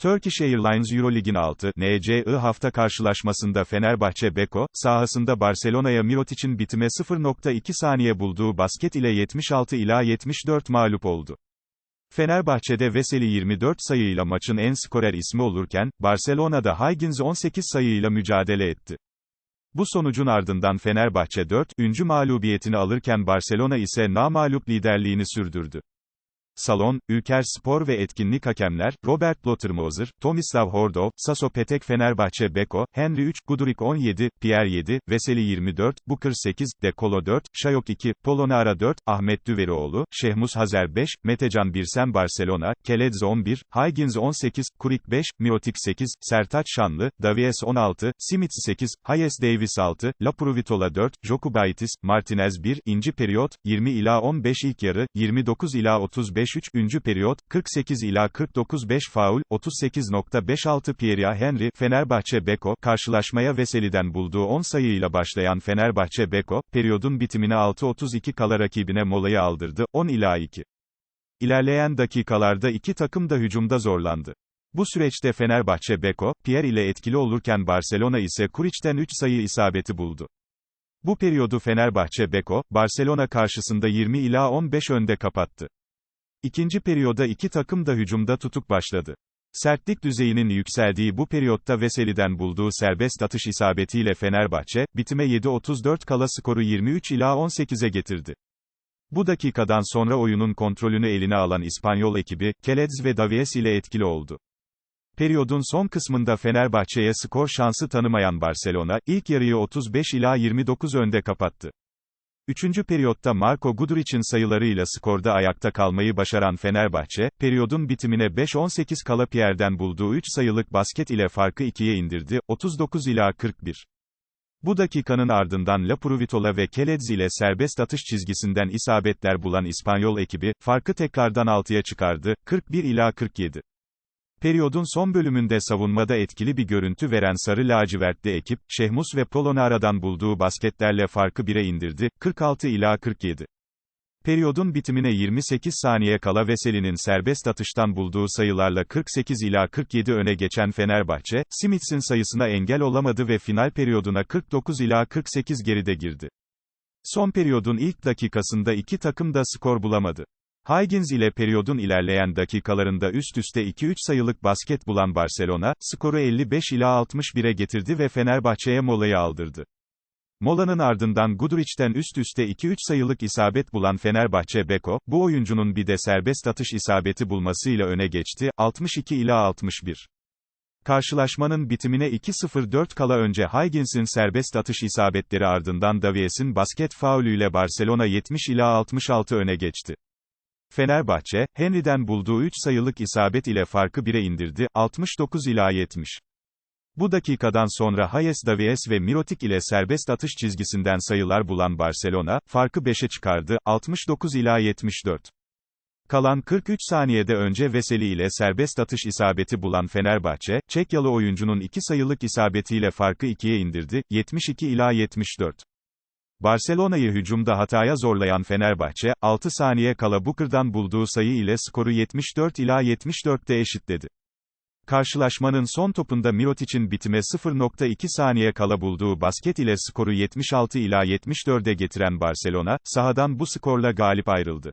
Turkish Airlines Eurolig'in 6. NCI hafta karşılaşmasında Fenerbahçe Beko, sahasında Barcelona'ya Mirotic'in bitime 0.2 saniye bulduğu basket ile 76 ila 74 mağlup oldu. Fenerbahçe'de Veseli 24 sayıyla maçın en skorer ismi olurken, Barcelona'da Higgins 18 sayıyla mücadele etti. Bu sonucun ardından Fenerbahçe 4. üncü mağlubiyetini alırken Barcelona ise namağlup liderliğini sürdürdü. Salon, Ülker Spor ve etkinlik hakemler, Robert Lottermoser, Tomislav Hordov, Saso Petek Fenerbahçe Beko, Henry 3, Gudurik 17, Pierre 7, Veseli 24, Booker 8, De Colo 4, Şayok 2, Polonara 4, Ahmet Düverioğlu, Şehmus Hazer 5, Metecan Birsen Barcelona, Keledz 11, Higgins 18, Kurik 5, Miotik 8, Sertaç Şanlı, Davies 16, Simits 8, Hayes Davis 6, Lapuruvitola 4, Jokubaitis, Martinez 1, İnci Periyot, 20 ila 15 ilk yarı, 29 ila 35 3. periyot, 48 ila 49 5 faul, 38.56 Pierre Henry, Fenerbahçe Beko, karşılaşmaya Veseli'den bulduğu 10 sayıyla başlayan Fenerbahçe Beko, periyodun bitimine 6.32 kala rakibine molayı aldırdı, 10 ila 2. İlerleyen dakikalarda iki takım da hücumda zorlandı. Bu süreçte Fenerbahçe Beko, Pierre ile etkili olurken Barcelona ise Kuriç'ten 3 sayı isabeti buldu. Bu periyodu Fenerbahçe Beko, Barcelona karşısında 20 ila 15 önde kapattı. İkinci periyoda iki takım da hücumda tutuk başladı. Sertlik düzeyinin yükseldiği bu periyotta Veseli'den bulduğu serbest atış isabetiyle Fenerbahçe, bitime 7.34 kala skoru 23 ila 18'e getirdi. Bu dakikadan sonra oyunun kontrolünü eline alan İspanyol ekibi, Keledz ve Davies ile etkili oldu. Periyodun son kısmında Fenerbahçe'ye skor şansı tanımayan Barcelona, ilk yarıyı 35 ila 29 önde kapattı. Üçüncü periyotta Marco Guduric'in sayılarıyla skorda ayakta kalmayı başaran Fenerbahçe, periyodun bitimine 5-18 kala Pierre'den bulduğu 3 sayılık basket ile farkı 2'ye indirdi, 39 ila 41. Bu dakikanın ardından Lapuruvitola ve Keledz ile serbest atış çizgisinden isabetler bulan İspanyol ekibi, farkı tekrardan 6'ya çıkardı, 41 ila 47. Periyodun son bölümünde savunmada etkili bir görüntü veren sarı lacivertli ekip, Şehmus ve Polonara'dan bulduğu basketlerle farkı 1'e indirdi, 46 ila 47. Periyodun bitimine 28 saniye kala Veseli'nin serbest atıştan bulduğu sayılarla 48 ila 47 öne geçen Fenerbahçe, Simits'in sayısına engel olamadı ve final periyoduna 49 ila 48 geride girdi. Son periyodun ilk dakikasında iki takım da skor bulamadı. Higgins ile periyodun ilerleyen dakikalarında üst üste 2-3 sayılık basket bulan Barcelona, skoru 55 ila 61'e getirdi ve Fenerbahçe'ye molayı aldırdı. Molanın ardından Guduric'ten üst üste 2-3 sayılık isabet bulan Fenerbahçe Beko, bu oyuncunun bir de serbest atış isabeti bulmasıyla öne geçti, 62 ila 61. Karşılaşmanın bitimine 2-0-4 kala önce Higgins'in serbest atış isabetleri ardından Davies'in basket faulüyle Barcelona 70 ila 66 öne geçti. Fenerbahçe, Henry'den bulduğu 3 sayılık isabet ile farkı 1'e indirdi, 69 ila 70. Bu dakikadan sonra Hayes Davies ve Mirotic ile serbest atış çizgisinden sayılar bulan Barcelona, farkı 5'e çıkardı, 69 ila 74. Kalan 43 saniyede önce Veseli ile serbest atış isabeti bulan Fenerbahçe, Çekyalı oyuncunun 2 sayılık isabetiyle farkı 2'ye indirdi, 72 ila 74. Barcelona'yı hücumda hataya zorlayan Fenerbahçe, 6 saniye kala Booker'dan bulduğu sayı ile skoru 74 ila 74'te eşitledi. Karşılaşmanın son topunda Mirotic'in bitime 0.2 saniye kala bulduğu basket ile skoru 76 ila 74'e getiren Barcelona, sahadan bu skorla galip ayrıldı.